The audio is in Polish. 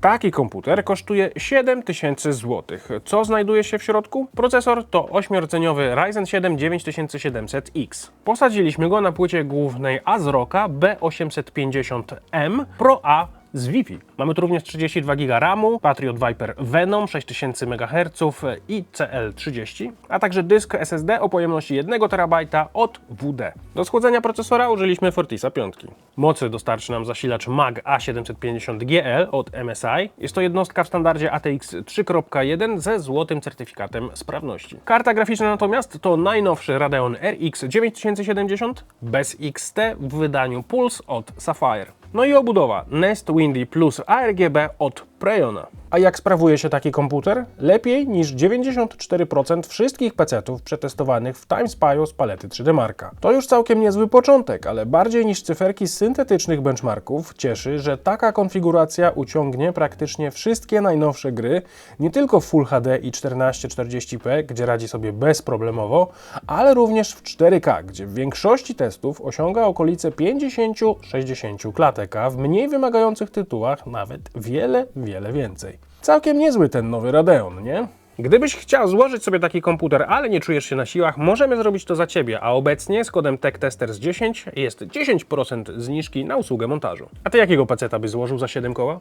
Taki komputer kosztuje 7000 zł. Co znajduje się w środku? Procesor to 8-rdzeniowy Ryzen 7 9700X. Posadziliśmy go na płycie głównej ASRock'a B850M Pro A z Wi-Fi. Mamy tu również 32 GB RAMu, Patriot Viper Venom 6000 MHz i CL30, a także dysk SSD o pojemności 1 TB od WD. Do schłodzenia procesora użyliśmy Fortisa 5. Mocy dostarczy nam zasilacz MAG A750GL od MSI. Jest to jednostka w standardzie ATX 3.1 ze złotym certyfikatem sprawności. Karta graficzna natomiast to najnowszy Radeon RX 9070 bez XT w wydaniu Pulse od Sapphire. No i obudowa Nest Windy plus ARGB od A jak sprawuje się taki komputer? Lepiej niż 94% wszystkich PC-ów przetestowanych w TimeSpy'u z palety 3D Marka. To już całkiem niezły początek, ale bardziej niż cyferki z syntetycznych benchmarków cieszy, że taka konfiguracja uciągnie praktycznie wszystkie najnowsze gry, nie tylko w Full HD i 1440p, gdzie radzi sobie bezproblemowo, ale również w 4K, gdzie w większości testów osiąga okolice 50-60 klatek, a w mniej wymagających tytułach nawet wiele, wiele więcej. Całkiem niezły ten nowy Radeon, nie? Gdybyś chciał złożyć sobie taki komputer, ale nie czujesz się na siłach, możemy zrobić to za Ciebie, a obecnie z kodem TechTesters10 jest 10% zniżki na usługę montażu. A Ty jakiego peceta byś złożył za 7 koła?